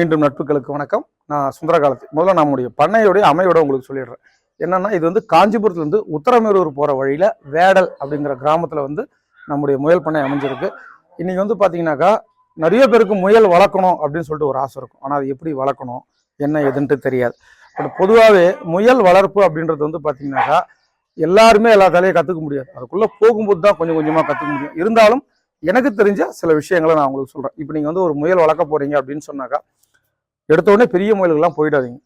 மீண்டும் நட்புகளுக்கு வணக்கம். நான் சுந்தரகாலத்து முதல்ல நம்முடைய பண்ணையுடைய அமையோட உங்களுக்கு சொல்லிடுறேன். என்னன்னா இது வந்து காஞ்சிபுரத்துலேருந்து உத்தரமேரூர் போகிற வழியில் வேடல் அப்படிங்கிற கிராமத்தில் வந்து நம்முடைய முயல் பண்ணை அமைஞ்சிருக்கு. இன்றைக்கி வந்து பார்த்தீங்கன்னாக்கா நிறைய பேருக்கு முயல் வளர்க்கணும் அப்படின்னு சொல்லிட்டு ஒரு ஆசை இருக்கும். ஆனால் அது எப்படி வளர்க்கணும்? என்ன எதுன்ட்டு தெரியாது. பட் பொதுவாகவே முயல் வளர்ப்பு அப்படின்றது வந்து பார்த்தீங்கன்னாக்கா எல்லாருமே எல்லா தலையும் கற்றுக்க முடியாது. அதுக்குள்ளே போகும்போது தான் கொஞ்சம் கொஞ்சமாக கற்றுக்க முடியும். இருந்தாலும் எனக்கு தெரிஞ்ச சில விஷயங்களை நான் உங்களுக்கு சொல்கிறேன் இப்போ நீங்கள் வந்து ஒரு முயல் வளர்க்க போகிறீங்க அப்படின்னு சொன்னாக்கா எடுத்த உடனே பெரிய முயல்கள்லாம் போயிடாதீங்க.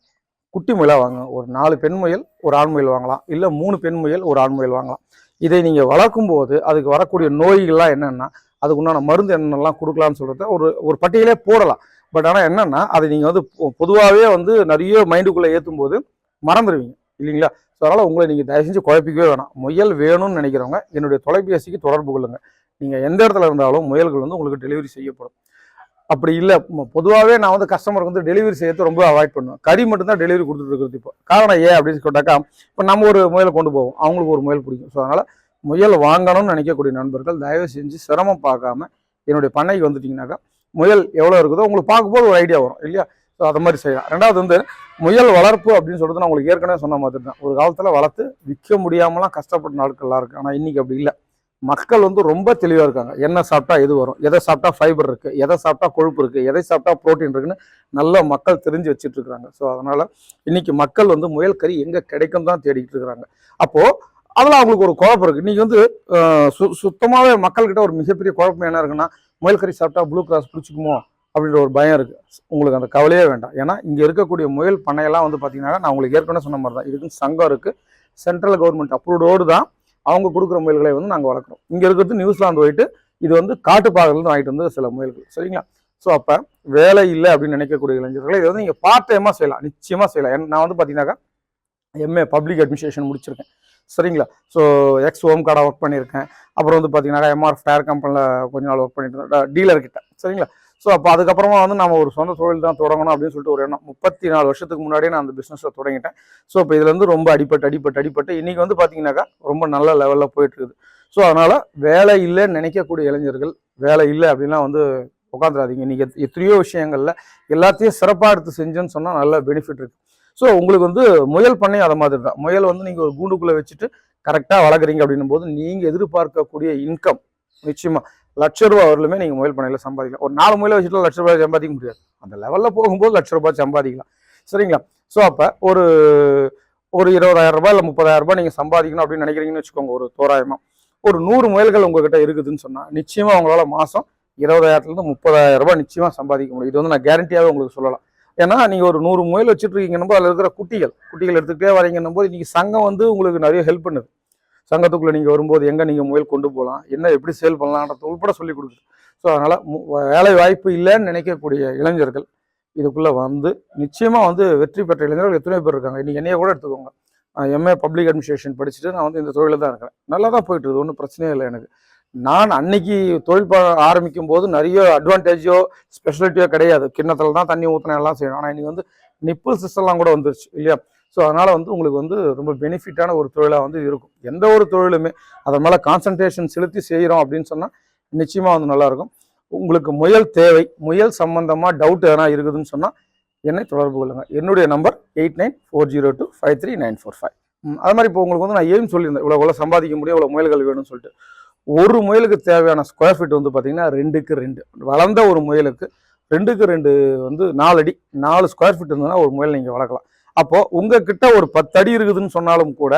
குட்டி முயலாக வாங்க. ஒரு நாலு பெண் முயல் ஒரு ஆண் முயல் வாங்கலாம். இல்லை மூணு பெண் முயல் ஒரு ஆண் முயல் வாங்கலாம். இதை நீங்கள் வளர்க்கும் போது அதுக்கு வரக்கூடிய நோய்கள்லாம் என்னென்னா அதுக்கு உண்டான மருந்து என்னென்னலாம் கொடுக்கலாம்னு சொல்கிறத ஒரு ஒரு பட்டியலே போடலாம். பட் ஆனால் என்னென்னா அதை நீங்கள் வந்து பொதுவாகவே வந்து நிறைய மைண்டுக்குள்ளே ஏற்றும் போது மறந்துடுவீங்க இல்லைங்களா? ஸோ அதனால் உங்களை நீங்கள் தயவு செஞ்சு குழப்பிக்கவே வேணாம். முயல் வேணும்னு நினைக்கிறவங்க என்னுடைய தொலைபேசிக்கு தொடர்பு கொள்ளுங்கள் நீங்கள் எந்த இடத்துல இருந்தாலும் முயல்கள் வந்து உங்களுக்கு டெலிவரி செய்யப்படும். அப்படி இல்லை. பொதுவாகவே நான் வந்து கஸ்டமருக்கு வந்து டெலிவரி செய்யறது ரொம்ப அவாய்ட் பண்ணுவேன். கறி மட்டும்தான் டெலிவரி கொடுத்துட்டு இருக்கிறது இப்போ. காரணம் ஏன் அப்படின்னு கேட்டாக்கா இப்போ நம்ம ஒரு முயலை கொண்டு போவோம். அவங்களுக்கு ஒரு முயல் பிடிக்கும். ஸோ அதனால் முயல் வாங்கணும்னு நினைக்கக்கூடிய நண்பர்கள் தயவு செஞ்சு சிரமம் பார்க்காம என்னுடைய பண்ணைக்கு வந்துட்டிங்கனாக்கா முயல் எவ்வளோ இருக்குதோ உங்களுக்கு பார்க்கும்போது ஒரு ஐடியா வரும் இல்லையா? ஸோ அதை மாதிரி செய்யலாம். ரெண்டாவது வந்து முயல் வளர்ப்பு அப்படின்னு சொல்லிட்டு நான் உங்களுக்கு ஏற்கனவே சொன்ன மாதிரி தான். ஒரு காலத்தில் வளர்த்து விற்க முடியாமலாம் கஷ்டப்பட்ட நாட்கள்லாம் இருக்குது ஆனால் இன்றைக்கி அப்படி இல்லை. மக்கள் வந்து ரொம்ப தெளிவாக இருக்காங்க. என்ன சாப்பிட்டா எது வரும்? எதை சாப்பிட்டா ஃபைபர் இருக்குது எதை சாப்பிட்டா கொழுப்பு இருக்குது எதை சாப்பிட்டா ப்ரோட்டீன் இருக்குன்னு நல்ல மக்கள் தெரிஞ்சு வச்சுட்டு இருக்கிறாங்க ஸோ அதனால் இன்றைக்கி மக்கள் வந்து முயல் கறி எங்கே கிடைக்கும் தான் தேடிக்கிட்டு இருக்கிறாங்க அப்போது அதில் அவங்களுக்கு ஒரு குழப்பம் இருக்குது இன்றைக்கி வந்து சு சுத்தமாகவே மக்கள்கிட்ட ஒரு மிகப்பெரிய குழப்பம் என்ன இருக்குன்னா முயல் கறி சாப்பிட்டா ப்ளூ கிராஸ் பிடிச்சிக்குமோ அப்படின்ற ஒரு பயம் இருக்குது உங்களுக்கு அந்த கவலையே வேண்டாம். ஏன்னா இங்கே இருக்கக்கூடிய முயல் பண்ணையெல்லாம் வந்து பார்த்தீங்கன்னா நான் உங்களுக்கு ஏற்கனவே சொன்ன மாதிரி தான் இதுக்கு சங்கம் இருக்குது சென்ட்ரல் கவர்மெண்ட் அப்ரூவ்டோடு தான் அவங்க கொடுக்குற முயல்களை வந்து நாங்கள் வளர்க்குறோம். இங்கே இருக்கிறது நியூசிலாந்து போயிட்டு இது வந்து காட்டுப்பாகலேருந்து வாங்கிட்டு வந்து சில முயல்கள். சரிங்களா? ஸோ அப்போ வேலை இல்லை அப்படின்னு நினைக்கக்கூடிய இளைஞர்களை இதை வந்து நீங்கள் பார்ட் டைமாக செய்யலாம். நிச்சயமாக செய்யலாம். நான் வந்து பார்த்தீங்கன்னாக்கா எம்ஏ பப்ளிக் அட்மினிஸ்ட்ரேஷன் முடிச்சிருக்கேன். சரிங்களா? ஸோ எக்ஸ் ஹோம் கார்டாக ஒர்க் பண்ணியிருக்கேன். அப்புறம் வந்து பார்த்தீங்கன்னாக்கா எம்ஆர் ஃபேர் கம்பெனியில் கொஞ்ச நாள் ஒர்க் பண்ணிட்டு இருந்தேன். டீலர் கிட்ட. சரிங்களா? ஸோ அப்போ அதுக்கப்புறமா வந்து நம்ம ஒரு சொந்த தொழில் தான் தொடங்கணும் அப்படின்னு சொல்லிட்டு ஒரு எண்ணம். முப்பத்தி நாலு வருஷத்துக்கு முன்னாடியே நான் அந்த பிஸ்னஸை தொடங்கிட்டேன். ஸோ இப்போ இதுலேருந்து ரொம்ப அடிப்பட்டு அடிப்பட்டு அடிப்பட்டு இன்றைக்கி வந்து பார்த்தீங்கன்னாக்கா ரொம்ப நல்ல லெவலில் போயிட்டு இருக்குது ஸோ அதனால் வேலை இல்லைன்னு நினைக்கக்கூடிய இளைஞர்கள் வேலை இல்லை அப்படின்லாம் வந்து உட்காந்துடாதீங்க இன்னைக்கு எத்- எத்தனையோ விஷயங்களில் எல்லாத்தையும் சிறப்பாக எடுத்து செஞ்சேன்னு சொன்னால் நல்ல பெனிஃபிட் இருக்குது ஸோ உங்களுக்கு வந்து முயல் பண்ணை அதை மாதிரி தான் முயல் வந்து நீங்கள் ஒரு கூண்டுக்குள்ளே வச்சுட்டு கரெக்டாக வளர்க்குறீங்க அப்படின்னும் போது நீங்கள் எதிர்பார்க்கக்கூடிய இன்கம் நிச்சயமாக லட்ச ரூபா வரலுமே நீங்கள் முயல் பண்ணையில் சம்பாதிக்கலாம். ஒரு நாலு மொபைல் வச்சுட்டு லட்ச ரூபாய் சம்பாதிக்க முடியாது. அந்த லெவலில் போகும்போது லட்ச ரூபாய் சம்பாதிக்கலாம். சரிங்களா? ஸோ அப்போ ஒரு ஒரு இருபதாயிரம் ரூபாய் இல்லை முப்பதாயிரம் ரூபாய் நீங்கள் சம்பாதிக்கணும் அப்படின்னு நினைக்கிறீங்கன்னு வச்சுக்கோங்க ஒரு தோராயமாக ஒரு நூறு முயல்கள் உங்ககிட்ட இருக்குதுன்னு சொன்னால் நிச்சயமாக உங்களால் மாதம் இருபதாயிரத்துலேருந்து முப்பதாயிரம் ரூபாய் நிச்சயமாக சம்பாதிக்க முடியும். இது வந்து நான் கேரண்டியாகவே உங்களுக்கு சொல்லலாம். ஏன்னா நீங்கள் ஒரு நூறு முயல் வச்சுட்டு இருக்கீங்கன்னு அதில் இருக்கிற குட்டிகள் குட்டிகள் எடுத்துக்கிட்டே வரீங்கன்னும் போது இன்றைக்கி சங்கம் வந்து உங்களுக்கு நிறைய ஹெல்ப் பண்ணுது. சங்கத்துக்குள்ளே நீங்கள் வரும்போது எங்கே நீங்கள் முயல் கொண்டு போகலாம் என்ன எப்படி சேல் பண்ணலான்றத உள்பட சொல்லி கொடுக்குது. ஸோ அதனால் வேலை வாய்ப்பு இல்லைன்னு நினைக்கக்கூடிய இளைஞர்கள் இதுக்குள்ளே வந்து நிச்சயமாக வந்து வெற்றி பெற்ற இளைஞர்கள் எத்தனை பேர் இருக்காங்க. இன்னைக்கு என்னைய கூட எடுத்துக்கோங்க. எம்ஏ பப்ளிக் அட்மினிஸ்ட்ரேஷன் படிச்சுட்டு நான் வந்து இந்த தொழிலில் தான் இருக்கிறேன். நல்லா தான் போயிட்டு இருக்குது ஒன்றும் பிரச்சனையே இல்லை எனக்கு. நான் அன்னைக்கு தொழில் ப ஆரம்பிக்கும் போது நிறைய அட்வான்டேஜோ ஸ்பெஷலிட்டியோ கிடையாது. கிண்ணத்தில் தான் தண்ணி ஊற்றினா எல்லாம் செய்யணும். ஆனால் இன்னைக்கு வந்து நிப்பிள் சிஸ்டம்லாம் கூட வந்துருச்சு இல்லையா? ஸோ அதனால் வந்து உங்களுக்கு வந்து ரொம்ப பெனிஃபிட்டான ஒரு தொழிலாக வந்து இருக்கும். எந்த ஒரு தொழிலுமே அதன் மேலே கான்சன்ட்ரேஷன் செலுத்தி செய்கிறோம் அப்படின்னு சொன்னால் நிச்சயமாக வந்து நல்லாயிருக்கும். உங்களுக்கு முயல் தேவை முயல் சம்பந்தமாக டவுட் எதனா இருக்குதுன்னு சொன்னால் என்னை தொடர்பு கொள்ளுங்கள் என்னுடைய number eight nine four zero two five three nine four five அது மாதிரி இப்போ உங்களுக்கு வந்து நான் ஏன் சொல்லியிருந்தேன். இவ்வளோ இவ்வளோ சம்பாதிக்க முடியும் இவ்வளோ முயல்கள் வேணும்னு சொல்லிட்டு. ஒரு முயலுக்கு தேவையான ஸ்கொயர் ஃபீட் வந்து பார்த்தீங்கன்னா ரெண்டுக்கு ரெண்டு. வளர்ந்த ஒரு முயலுக்கு ரெண்டுக்கு ரெண்டு வந்து நாலு அடி நாலு ஸ்கொயர் ஃபீட் இருந்ததுன்னா ஒரு முயல் நீங்கள் வளர்க்கலாம். அப்போ உங்ககிட்ட ஒரு பத்து அடி இருக்குதுன்னு சொன்னாலும் கூட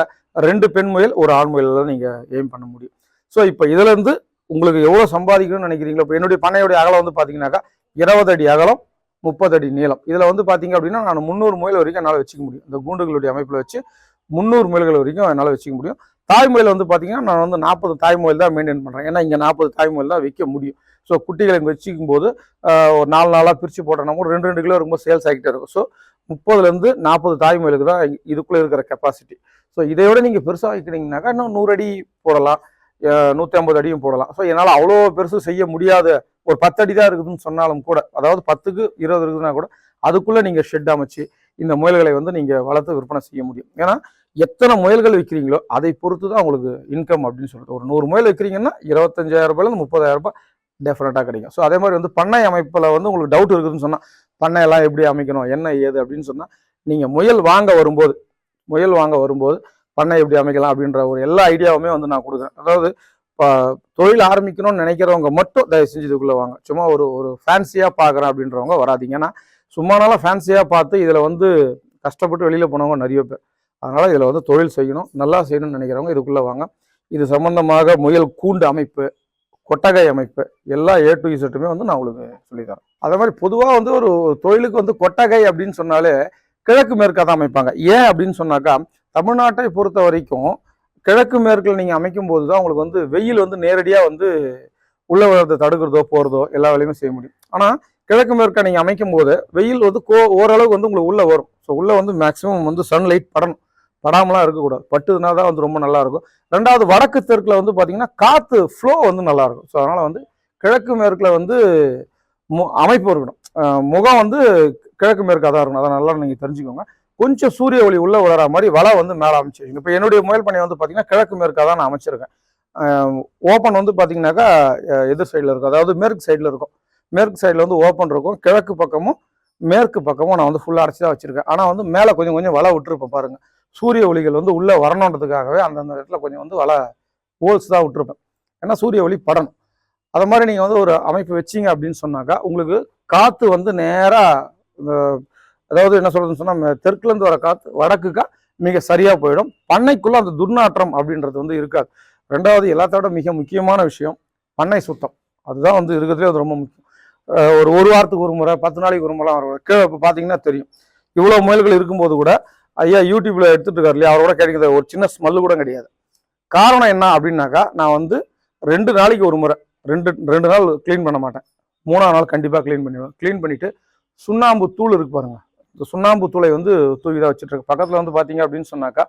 ரெண்டு பெண் முயல் ஒரு ஆண் முயலில் தான் நீங்கள் எய்ம் பண்ண முடியும். ஸோ இப்போ இதுல இருந்து உங்களுக்கு எவ்வளோ சம்பாதிக்கணும்னு நினைக்கிறீங்களோ இப்போ என்னுடைய பண்ணையுடைய அகலம் வந்து பார்த்தீங்கன்னாக்கா இருபது அடி அகலம் முப்பது அடி நீளம். இதில் வந்து பார்த்தீங்க அப்படின்னா நான் முந்நூறு முயல் வரைக்கும் என்னால் வச்சுக்க முடியும். இந்த கூண்டுகளுடைய அமைப்பில் வச்சு முந்நூறு முயல்கள் வரைக்கும் என்னால் வச்சுக்க முடியும். தாய்மொழியில் வந்து பார்த்தீங்கன்னா நான் வந்து நாற்பது தாய்மொழியில் தான் மெயின்டைன் பண்ணுறேன் ஏன்னா இங்கே நாற்பது தாய் தான் வைக்க முடியும். ஸோ குட்டிகளை இங்கே வச்சுக்கும் போது ஒரு நாலு நாளாக பிரித்து போட்டோம்னா கூட ரெண்டு ரெண்டு கிலோ ரொம்ப சேல்ஸ் ஆகிட்டே இருக்கும். ஸோ முப்பதுலேருந்து நாற்பது தாய் தான் இதுக்குள்ளே இருக்கிற கெப்பாசிட்டி ஸோ இதையோட நீங்கள் பெருசாக வைக்கிறீங்கனாக்கா இன்னும் நூறு அடி போடலாம். நூற்றி ஐம்பது அடியும் போடலாம். ஸோ என்னால் அவ்வளோ பெருசு செய்ய முடியாத. ஒரு பத்து அடி தான் இருக்குதுன்னு சொன்னாலும் கூட அதாவது பத்துக்கு இருபது இருக்குதுன்னா கூட அதுக்குள்ளே நீங்கள் ஷெட் அமைச்சு இந்த முயல்களை வந்து நீங்கள் வளர்த்து விற்பனை செய்ய முடியும். ஏன்னா எத்தனை முயல்கள் விற்கிறீங்களோ அதை பொறுத்து தான் உங்களுக்கு இன்கம் அப்படின்னு சொல்லிட்டு ஒரு நூறு முயல் விற்கிறீங்கன்னா இருபத்தஞ்சாயிரம் ரூபாயிலேருந்து முப்பதாயிரம் ரூபாய் டெஃபினட்டாக கிடைக்கும். ஸோ அதே மாதிரி வந்து பண்ணை அமைப்பில் வந்து உங்களுக்கு டவுட் இருக்குதுன்னு சொன்னால் பண்ணையெல்லாம் எப்படி அமைக்கணும் என்ன ஏது அப்படின்னு சொன்னால் நீங்கள் முயல் வாங்க வரும்போது முயல் வாங்க வரும்போது பண்ணை எப்படி அமைக்கலாம் அப்படின்ற ஒரு எல்லா ஐடியாவுமே வந்து நான் கொடுக்குறேன். அதாவது இப்போ தொழில் ஆரம்பிக்கணும்னு நினைக்கிறவங்க மட்டும் தயவு செஞ்சு இதுக்குள்ளே வாங்க. சும்மா ஒரு ஒரு ஃபேன்சியாக பார்க்குறேன் அப்படின்றவங்க வராதீங்க. ஏன்னா சும்மானாலும் ஃபேன்சியாக பார்த்து இதில் வந்து கஷ்டப்பட்டு வெளியில் போனவங்க நிறைய பேர். அதனால் இதில் வந்து தொழில் செய்யணும் நல்லா செய்யணும்னு நினைக்கிறவங்க இதுக்குள்ளே வாங்க. இது சம்பந்தமாக முயல் கூண்டு அமைப்பு கொட்டகை அமைப்பு எல்லா ஏ டு இசட்டுமே வந்து நான் உங்களுக்கு சொல்லித்தரேன். அதே மாதிரி பொதுவாக வந்து ஒரு தொழிலுக்கு வந்து கொட்டகை அப்படின்னு சொன்னாலே கிழக்கு மேற்காக தான் அமைப்பாங்க. ஏன் அப்படின்னு சொன்னாக்கா தமிழ்நாட்டை பொறுத்த வரைக்கும் கிழக்கு மேற்கில் நீங்கள் அமைக்கும் போது தான் உங்களுக்கு வந்து வெயில் வந்து நேரடியாக வந்து உள்ள வரதை தடுக்கிறதோ போகிறதோ எல்லா வேலையுமே செய்ய முடியும். ஆனால் கிழக்கு மேற்கா நீங்கள் அமைக்கும் போது வெயில் வந்து கோ ஓரளவுக்கு வந்து உங்களுக்கு உள்ளே வரும். ஸோ உள்ளே வந்து மேக்ஸிமம் வந்து சன்லைட் படணும். படாமலாம் இருக்கக்கூடாது. பட்டுதுனா தான் வந்து ரொம்ப நல்லாயிருக்கும். ரெண்டாவது வடக்கு தெற்கில் வந்து பார்த்தீங்கன்னா காற்று ஃப்ளோ வந்து நல்லாயிருக்கும். ஸோ அதனால் வந்து கிழக்கு மேற்கில் வந்து மு- அமைப்பு இருக்கணும். முகம் வந்து கிழக்கு மேற்காக தான் இருக்கணும். அதை நல்லா நீங்கள் தெரிஞ்சுக்கோங்க. கொஞ்சம் சூரிய ஒளி உள்ளே விழற மாதிரி வலை வந்து மேலே அமைச்சு இப்போ என்னுடைய முயல் பண்ணை வந்து பார்த்தீங்கன்னா கிழக்கு மேற்காக தான் நான் அமைச்சிருக்கேன். ஓப்பன் வந்து பார்த்தீங்கன்னாக்கா எதிர் சைடில் இருக்கும். அதாவது மேற்கு சைடில் இருக்கும். மேற்கு சைடில் வந்து ஓப்பன் இருக்கும். கிழக்கு பக்கமும் மேற்கு பக்கமும் நான் வந்து ஃபுல்லாக அரைச்சி தான் வச்சுருக்கேன். ஆனால் வந்து மேலே கொஞ்சம் கொஞ்சம் வலை விட்டுருப்பேன் பாருங்கள் சூரிய ஒளிகள் வந்து உள்ளே வரணுன்றதுக்காகவே அந்தந்த இடத்துல கொஞ்சம் வந்து வலை ஹோல்ஸ் தான் விட்டுருப்பேன். ஏன்னா சூரிய ஒளி படணும். அதை மாதிரி நீங்கள் வந்து ஒரு அமைப்பு வச்சீங்க அப்படின்னு சொன்னாக்கா உங்களுக்கு காற்று வந்து நேராக அதாவது என்ன சொல்கிறதுன்னு சொன்னால் தெற்குலேருந்து வர காற்று வடக்குக்கா மிக சரியாக போயிடும். பண்ணைக்குள்ளே அந்த துர்நாற்றம் அப்படின்றது வந்து இருக்காது. ரெண்டாவது எல்லாத்தோட மிக முக்கியமான விஷயம் பண்ணை சுத்தம். அதுதான் வந்து இருக்கிறதுலே அது ரொம்ப முக்கியம். ஒரு ஒரு வாரத்துக்கு ஒரு முறை பத்து நாளைக்கு ஒரு முறை கீழே இப்போ பார்த்தீங்கன்னா தெரியும். இவ்வளோ முயல்கள் இருக்கும்போது கூட ஐயா யூடியூப்ல எடுத்துட்டு இருக்காரு இல்லையா அவரோட கிடைக்கிற ஒரு சின்ன ஸ்மெல்லு கூட கிடையாது. காரணம் என்ன அப்படின்னாக்கா நான் வந்து ரெண்டு நாளைக்கு ஒரு முறை ரெண்டு ரெண்டு நாள் க்ளீன் பண்ண மாட்டேன். மூணாவது நாள் கண்டிப்பாக க்ளீன் பண்ணிடுவேன். க்ளீன் பண்ணிட்டு சுண்ணாம்பு தூள் இருக்கு பாருங்க. இந்த சுண்ணாம்பு தூளை வந்து தூக்கி தான் வச்சுட்டு இருக்கு பக்கத்தில் வந்து பார்த்தீங்க அப்படின்னு சொன்னாக்கா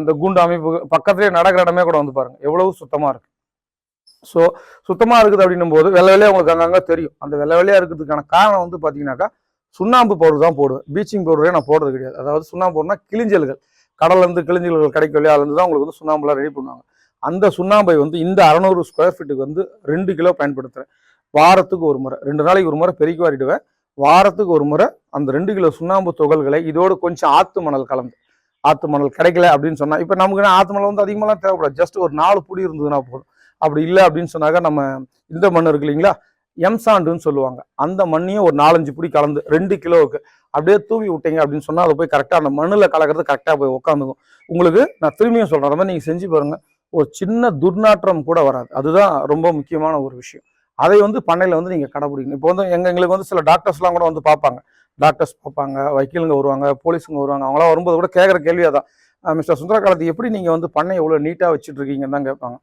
இந்த குண்டு அமைப்பு பக்கத்துலேயே நடக்கிற இடமே கூட வந்து பாருங்க. எவ்வளவு சுத்தமாக இருக்கு. ஸோ சுத்தமாக இருக்குது அப்படின்னும் போது வெள்ளை வெள்ளையாக உங்களுக்கு அங்கங்கே தெரியும். அந்த வெள்ளை வெள்ளையாக இருக்கிறதுக்கான காரணம் வந்து பார்த்தீங்கன்னாக்கா சுண்ணாம்பு பவுடர் தான் போடுவேன். பீச்சிங் பவுடரே நான் போடுறது கிடையாது. அதாவது சுண்ணாம்பு பவுடர்னா கிளிஞ்சல்கள் கடல்லேருந்து கிளிஞ்சல்கள் கிடைக்கும் இல்லையா? அதுலேருந்து தான் உங்களுக்கு வந்து சுண்ணாம்புலாம் ரெடி பண்ணுவாங்க. அந்த சுண்ணாம்பை வந்து இந்த அறநூறு ஸ்கொயர் ஃபீட்டுக்கு வந்து ரெண்டு கிலோ பயன்படுத்துகிறேன் வாரத்துக்கு ஒரு முறை. ரெண்டு நாளைக்கு ஒரு முறை பெருக்கி வாரிடுவேன். வாரத்துக்கு ஒரு முறை அந்த ரெண்டு கிலோ சுண்ணாம்பு துகள்களை இதோடு கொஞ்சம் ஆத்து மணல் கலந்து. ஆத்து மணல் கிடைக்கல அப்படின்னு சொன்னால் இப்போ நமக்கு ஆத்து மணல் வந்து அதிகமாகலாம் தேவைப்படாது. ஜஸ்ட் ஒரு நாலு புடி இருந்ததுன்னா போதும். அப்படி இல்லை அப்படின்னு சொன்னாக்க நம்ம இந்த மண் இருக்கு இல்லைங்களா? எம்சாண்டுன்னு சொல்லுவாங்க. அந்த மண்ணையும் ஒரு நாலஞ்சு பிடி கலந்து ரெண்டு கிலோவுக்கு அப்படியே தூவி விட்டீங்க அப்படின்னு சொன்னால் அது போய் கரெக்டாக அந்த மண்ணில் கலக்கிறது கரெக்டாக போய் உட்காந்துக்கும் உங்களுக்கு நான் திரும்பியும் சொல்கிறேன் அந்த மாதிரி நீங்கள் செஞ்சு பாருங்கள் ஒரு சின்ன துர்நாற்றம் கூட வராது. அதுதான் ரொம்ப முக்கியமான ஒரு விஷயம். அதை வந்து பண்ணையில் வந்து நீங்கள் கடைபிடிக்கணும். இப்போ வந்து எங்கள் எங்களுக்கு வந்து சில டாக்டர்ஸ்லாம் கூட வந்து பார்ப்பாங்க. டாக்டர்ஸ் பார்ப்பாங்க வக்கீலுங்க வருவாங்க போலீஸுங்க வருவாங்க. அவங்களாம் வரும்போது கூட கேட்குற கேள்வியாக தான் மிஸ்டர் சுந்தரகாலத்து எப்படி நீங்கள் வந்து பண்ணை எவ்வளோ நீட்டாக வச்சுட்டு இருக்கீங்கன்னு தான் கேட்பாங்க.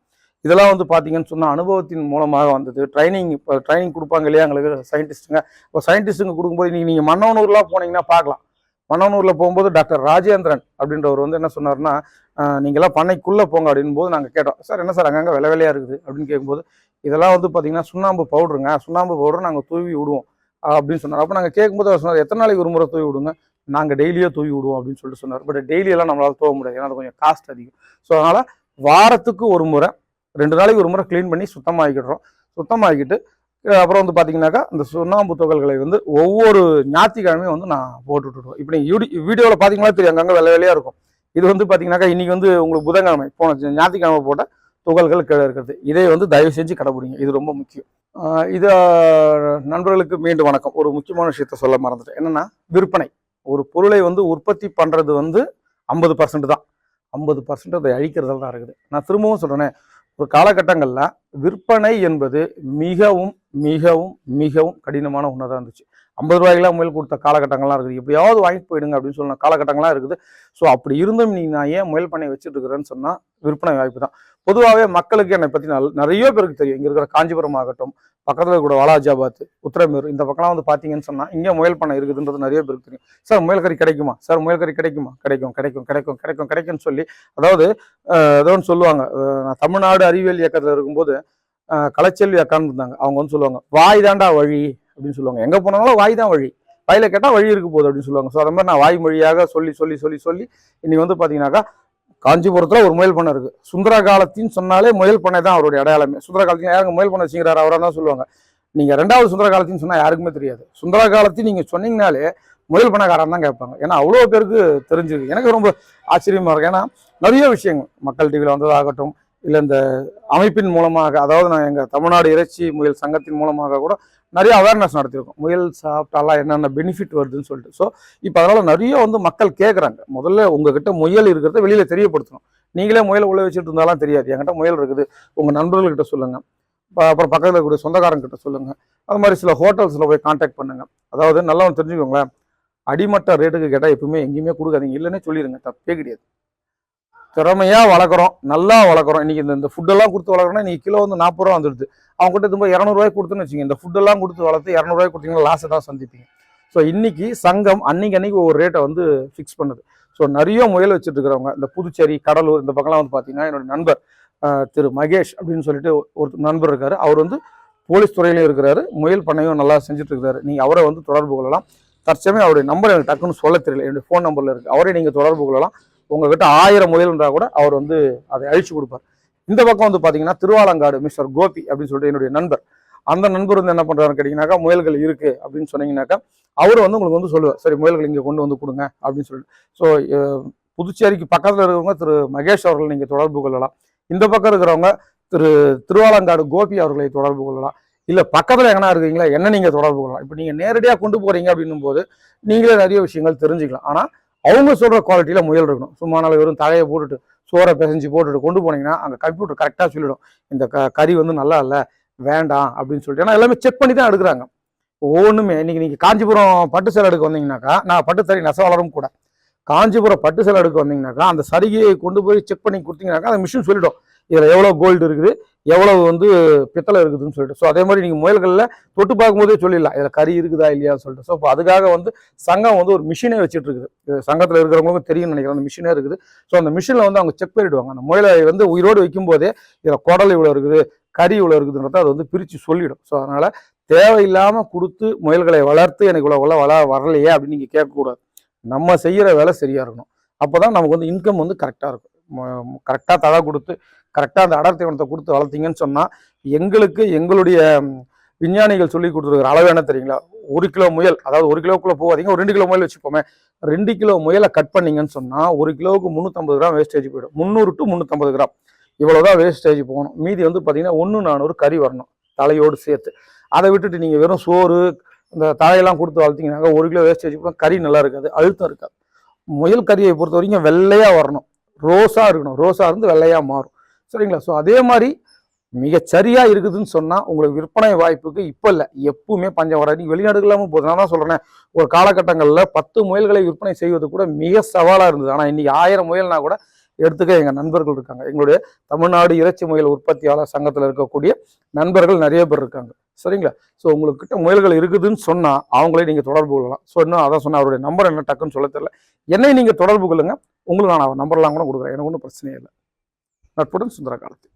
இதெல்லாம் வந்து பார்த்தீங்கன்னு சொன்னால் அனுபவத்தின் மூலமாக வந்தது. ட்ரைனிங் இப்போ ட்ரைனிங் கொடுப்பாங்க இல்லையா எங்களுக்கு சயின்டிஸ்ட்டுங்க இப்போ சயின்டிஸ்ட்டுங்க கொடுக்கும்போது நீங்கள் நீங்கள் மன்னவனூர்லாம் போனீங்கன்னா பார்க்கலாம். மன்னவனூரில் போகும்போது டாக்டர் ராஜேந்திரன் அப்படின்றவர் வந்து என்ன சொன்னார்னா நீங்கள்லாம் நீங்களாம் பண்ணைக்குள்ளே போங்க அப்படின் போது நாங்கள் கேட்டோம். சார் என்ன சார் அங்கங்கே விலை விலையாக இருக்குது? அப்படின்னு கேட்கும்போது இதெல்லாம் வந்து பார்த்தீங்கன்னா சுண்ணாம்பு பவுடருங்க. சுண்ணாம்பு பவுடர் நாங்கள் தூவி விடுவோம். அப்படின்னு சொன்னார். அப்போ நாங்கள் கேட்கும்போது அவர் சொன்னார் எத்தனை நாளைக்கு ஒரு முறை தூவி விடுங்க? நாங்கள் டெய்லியே தூவி விடுவோம் அப்படின்னு சொல்லிட்டு சொன்னார். பட் டெய்லியெல்லாம் நம்மளால் நம்மளால தூவ முடியாது. ஏன்னா அது கொஞ்சம் காஸ்ட் அதிகம். ஸோ அதனால் வாரத்துக்கு ஒரு முறை ரெண்டு நாளைக்கு ஒரு முறை க்ளீன் பண்ணி சுத்தமாகிக்கிடுறோம் சுத்தமாகிக்கிட்டு அப்புறம் வந்து பார்த்தீங்கன்னாக்கா இந்த சுண்ணாம்பு துகள்களை வந்து ஒவ்வொரு ஞாயிற்றுக்கிழமையும் வந்து நான் போட்டுவிட்டுருவோம் இப்போ நீங்கள் யூடி வீடியோவில் பார்த்தீங்களா தெரியும் அங்கங்கே வெள்ளை வேலையாக இருக்கும். இது வந்து பார்த்தீங்கன்னாக்கா இன்றைக்கி வந்து உங்களுக்கு புதன்கிழமை போன ஞாயிற்றுக்கிழமை போட்ட துகள்கள் கீழே இருக்கிறது. இதை வந்து தயவு செஞ்சு கடைபிடிங்க இது ரொம்ப முக்கியம். இது நண்பர்களுக்கு மீண்டும் வணக்கம். ஒரு முக்கியமான விஷயத்த சொல்ல மறந்துட்டேன். என்னன்னா விற்பனை. ஒரு பொருளை வந்து உற்பத்தி பண்ணுறது வந்து ஐம்பது பர்சன்ட் தான். ஐம்பது பர்சன்ட் அதை அழிக்கிறதால தான் இருக்குது. நான் திரும்பவும் சொல்றேனே ஒரு காலகட்டங்களில் விற்பனை என்பது மிகவும் மிகவும் மிகவும் கடினமான ஒன்றாக தான் இருந்துச்சு. ஐம்பது ரூபாய்க்கெல்லாம் முயல் கொடுத்த காலகட்டங்கள்லாம் இருக்குது. எப்படியாவது வாங்கிட்டு போயிடுங்க அப்படின்னு சொன்ன காலகட்டங்கள்லாம் இருக்குது. ஸோ அப்படி இருந்தும் நீ நான் ஏன் முயல் பண்ணை வச்சுட்டு இருக்கிறேன்னு சொன்னால் விற்பனை வாய்ப்பு தான். பொதுவாகவே மக்களுக்கு என்னை பற்றி நல் நிறைய பேருக்கு தெரியும். இங்கே இருக்கிற காஞ்சிபுரம் ஆகட்டும் பக்கத்தில் கூட வாலாஜாபாத் உத்தரமேரூர் இந்த பக்கம்லாம் வந்து பார்த்தீங்கன்னு சொன்னால் இங்கே முயல் பண்ணை இருக்குதுன்றது நிறைய பேருக்கு தெரியும். சார் முயல் கறி கிடைக்குமா? சார் முயல் கறி கிடைக்குமா? கிடைக்கும் கிடைக்கும் கிடைக்கும் கிடைக்கும் கிடைக்கும்னு சொல்லி அதாவது ஏதோன்னு ஏதோ ஒன்று சொல்லுவாங்க. நான் தமிழ்நாடு அறிவியல் இயக்கத்தில் இருக்கும்போது கலைச்செல்வி அக்கான்னு இருந்தாங்க. அவங்க வந்து சொல்லுவாங்க வாய் தாண்டா வழி அப்படின்னு சொல்லுவாங்க. எங்கே போனாலும் வாய் தான் வழி. வாயில் கேட்டால் வழி இருக்க போகுது அப்படின்னு சொல்லுவாங்க. ஸோ அது மாதிரி நான் வாய்மொழியாக சொல்லி சொல்லி சொல்லி சொல்லி இன்னைக்கு வந்து பார்த்தீங்கன்னாக்கா காஞ்சிபுரத்தில் ஒரு முயல் பண்ணை இருக்குது சுந்தர காலத்தின்னு சொன்னாலே முயல் பண்ணை தான் அவருடைய அடையாளமே. சுந்தர காலத்தையும் யாருங்க முயல் பண்ணை வச்சுக்கிறாரு? அவராக தான் சொல்லுவாங்க. நீங்கள் ரெண்டாவது சுந்தர காலத்தின்னு சொன்னால் யாருக்குமே தெரியாது. சுந்தர காலத்தையும் நீங்கள் சொன்னீங்கனாலே முயல் பண்ணக்காரன் தான் கேட்பாங்க. ஏன்னா அவ்வளோ பேருக்கு தெரிஞ்சிருக்கு எனக்கு ரொம்ப ஆச்சரியமா இருக்கும் ஏன்னா நிறைய விஷயங்கள். மக்கள் டிவியில் வந்ததாகட்டும் இல்லை இந்த அமைப்பின் மூலமாக அதாவது நான் எங்கள் தமிழ்நாடு இறைச்சி முயல் சங்கத்தின் மூலமாக கூட நிறைய அவேர்னஸ் நடத்தியிருக்கோம். முயல் சாப்பிட்டாலாம் என்னென்ன பெனிஃபிட் வருதுன்னு சொல்லிட்டு. ஸோ இப்போ அதனால் நிறைய வந்து மக்கள் கேட்குறாங்க முதல்ல உங்ககிட்ட முயல் இருக்கிறத வெளியில் தெரியப்படுத்தணும். நீங்களே முயல் உள்ள வச்சுட்டு இருந்தாலும் தெரியாது. என்கிட்ட முயல் இருக்குது. உங்கள் நண்பர்கள்கிட்ட சொல்லுங்கள் அப்புறம் பக்கத்தில் இருக்கக்கூடிய சொந்தக்காரங்கிட்ட சொல்லுங்கள் அது மாதிரி சில ஹோட்டல்ஸில் போய் காண்டாக்ட் பண்ணுங்கள் அதாவது நல்லா ஒன்று தெரிஞ்சுக்கோங்களேன். அடிமட்ட ரேட்டுக்கு கேட்டால் எப்பவுமே எங்கேயுமே கொடுக்காதீங்க. இல்லைன்னே சொல்லிடுங்க தப்பே கிடையாது. திறமையாக வளர்க்குறோம். நல்லா வளர்க்குறோம். இன்னைக்கு இந்த இந்த ஃபுட்டெல்லாம் கொடுத்து வளர்க்குறோம்னா இன்னைக்கு கிலோ வந்து நாற்பது ரூபா வந்துடுது. அவங்க கிட்ட திரும்ப இரநூறுவாய்க்கு கொடுத்துன்னு வச்சுங்க இந்த ஃபுட்டெல்லாம் கொடுத்து வளர்த்து இரநூறுவாய்க்கு கொடுத்தீங்கன்னா லாஸை தான் சந்திப்பீங்க. ஸோ இன்றைக்கி சங்கம் அன்னைக்கு அன்னைக்கு ஒரு ரேட்டை வந்து ஃபிக்ஸ் பண்ணுது. ஸோ நிறைய முயல் வச்சுட்டு இருக்கிறவங்க இந்த புதுச்சேரி கடலூர் இந்த பக்கம்லாம் வந்து பார்த்தீங்கன்னா என்னோட நண்பர் திரு மகேஷ் அப்படின்னு சொல்லிட்டு ஒரு நண்பர் இருக்கார். அவர் வந்து போலீஸ் துறையிலையும் இருக்கிறாரு. முயல் பண்ணையும் நல்லா செஞ்சுட்டு இருக்கிறாரு நீங்கள் அவரை வந்து தொடர்பு கொள்ளலாம். தற்சமயம் அவருடைய நம்பர் எனக்கு டக்குன்னு சொல்ல தெரியல. என்னுடைய ஃபோன் நம்பரில் இருக்குது அவரை நீங்கள் தொடர்பு கொள்ளலாம். உங்ககிட்ட ஆயிரம் முயல் இருந்தால் கூட அவர் வந்து அதை அழிச்சு கொடுப்பார். இந்த பக்கம் வந்து பார்த்தீங்கன்னா திருவாலங்காடு மிஸ்டர் கோபி அப்படின்னு சொல்லிட்டு என்னுடைய நண்பர். அந்த நண்பர் வந்து என்ன பண்ணுறாருன்னு கேட்டிங்கனாக்கா முயல்கள் இருக்குது அப்படின்னு சொன்னீங்கன்னாக்கா அவர் வந்து உங்களுக்கு வந்து சொல்லுவார். சரி முயல்கள் இங்கே கொண்டு வந்து கொடுங்க அப்படின்னு சொல்லிட்டு. ஸோ புதுச்சேரிக்கு பக்கத்தில் இருக்கிறவங்க திரு மகேஷ் அவர்கள் நீங்கள் தொடர்பு கொள்ளலாம். இந்த பக்கம் இருக்கிறவங்க திரு திருவாலங்காடு கோபி அவர்களை தொடர்பு கொள்ளலாம். இல்லை பக்கத்தில் எங்கன்னா இருக்கீங்களா என்ன நீங்கள் தொடர்பு கொள்ளலாம். இப்போ நீங்கள் நேரடியாக கொண்டு போகிறீங்க அப்படின்னும் போது நீங்களே நிறைய விஷயங்கள் தெரிஞ்சுக்கலாம். ஆனால் அவங்க சொல்கிற குவாலிட்டியில் முயல் இருக்கணும். சும்மா நாள் வெறும் தலையை போட்டுட்டு சோறை பிசைஞ்சு போட்டுட்டு கொண்டு போனீங்கன்னா அங்கே கம்ப்யூட்டர் கரெக்டாக சொல்லிடும். இந்த க கறி வந்து நல்லா இல்லை வேண்டாம் அப்படின்னு சொல்லிட்டு. ஏன்னா எல்லாமே செக் பண்ணி தான் எடுக்கிறாங்க. ஒவ்வொன்றுமே இன்றைக்கி நீங்கள் காஞ்சிபுரம் பட்டு சேலை எடுக்க வந்தீங்கன்னாக்கா நான் பட்டு சரி நெசவாளரும் கூட. காஞ்சிபுரம் பட்டு சேலை எடுக்க வந்தீங்கன்னாக்கா அந்த சரிகையை கொண்டு போய் செக் பண்ணி கொடுத்தீங்கன்னாக்கா அந்த மிஷின் சொல்லிடும். இதில் எவ்வளோ கோல்டு இருக்குது எவ்வளவு வந்து பித்தளை இருக்குதுன்னு சொல்லிட்டு. ஸோ அதே மாதிரி நீங்கள் முயல்களில் தொட்டு பார்க்கும்போதே சொல்லிடலாம் இதில் கறி இருக்குதா இல்லையான்னு சொல்லிட்டு. ஸோ இப்போ அதுக்காக வந்து சங்கம் வந்து ஒரு மிஷினே வச்சுட்டு இருக்குது. சங்கத்தில் இருக்கிறவங்களுக்கும் தெரியும்னு நினைக்கிறேன் அந்த மிஷினே இருக்குது. ஸோ அந்த மிஷினில் வந்து அவங்க செக் பண்ணிடுவாங்க. அந்த முயலை வந்து உயிரோடு வைக்கும்போதே இதில் குடல் இவ்வளோ இருக்குது கறி இவ்வளோ இருக்குதுன்றத அது வந்து பிரித்து சொல்லிடும். ஸோ அதனால் தேவையில்லாமல் கொடுத்து முயல்களை வளர்த்து எனக்கு இவ்வளோ இவ்வளோ வள வரலையே அப்படின்னு நீங்கள் கேட்கக்கூடாது. நம்ம செய்கிற வேலை சரியாக இருக்கணும். அப்போ தான் நமக்கு வந்து இன்கம் வந்து கரெக்டாக இருக்கும். கரெக்டாக தழை கொடுத்து கரெக்டாக அந்த அடர் தீவனத்தை கொடுத்து வளர்த்தீங்கன்னு சொன்னால் எங்களுக்கு எங்களுடைய விஞ்ஞானிகள் சொல்லி கொடுத்துருக்குற அளவு என்ன தெரியுங்களா? ஒரு கிலோ முயல் அதாவது ஒரு கிலோக்குள்ளே போகாதீங்க ஒரு ரெண்டு கிலோ முயல் வச்சுப்போமே. ரெண்டு கிலோ முயலை கட் பண்ணீங்கன்னு சொன்னால் ஒரு கிலோவுக்கு முந்நூற்றம்பது கிராம் வேஸ்டேஜ் போயிடும். முந்நூறு டு முந்நூற்றம்பது கிராம். இவ்வளோதான் வேஸ்டேஜ் போகணும். மீதி வந்து பார்த்தீங்கன்னா ஒன்று நானூறு கறி வரணும் தலையோடு சேர்த்து. அதை விட்டுட்டு நீங்கள் வெறும் சோறு இந்த தலையெல்லாம் கொடுத்து வளர்த்தீங்கன்னாக்கா ஒரு கிலோ வேஸ்டேஜ் கூட கறி நல்லா இருக்காது அழுத்தம் இருக்காது. முயல் கறியை பொறுத்த வரைக்கும் வெள்ளையாக வரணும். ரோஸாக இருக்கணும். ரோஸாக இருந்து வெள்ளையாக மாறும். சரிங்களா? ஸோ அதே மாதிரி மிகச்சரியாக இருக்குதுன்னு சொன்னால் உங்களுக்கு விற்பனை வாய்ப்புக்கு இப்போ இல்லை. எப்பவுமே பஞ்சம் வராது. வெளிநாடுகள் இல்லாமல் போகுது. நான் தான் சொல்கிறேன் ஒரு காலகட்டங்களில் பத்து முயல்களை விற்பனை செய்வது கூட மிக சவாலாக இருந்தது. ஆனால் இன்றைக்கி ஆயிரம் முயல்னா கூட எடுத்துக்க எங்கள் நண்பர்கள் இருக்காங்க. எங்களுடைய தமிழ்நாடு இறைச்சி முயல் உற்பத்தியாளர் சங்கத்தில் இருக்கக்கூடிய நண்பர்கள் நிறைய பேர் இருக்காங்க. சரிங்களா? ஸோ உங்களுக்கு கிட்ட முயல்கள் இருக்குதுன்னு சொன்னால் அவங்களே நீங்கள் தொடர்பு கொள்ளலாம். ஸோ இன்னும் அதான் சொன்னால் அவருடைய நம்பர் என்ன டக்குன்னு சொல்ல தெரியல. என்னை நீங்கள் தொடர்பு கொள்ளுங்க. உங்களுக்கு நான் நம்பர்லாம் கூட கொடுக்குறேன். எனக்கு ஒன்றும் பிரச்சனையே இல்லை. நட்புடன் சுந்தர காலத்தில்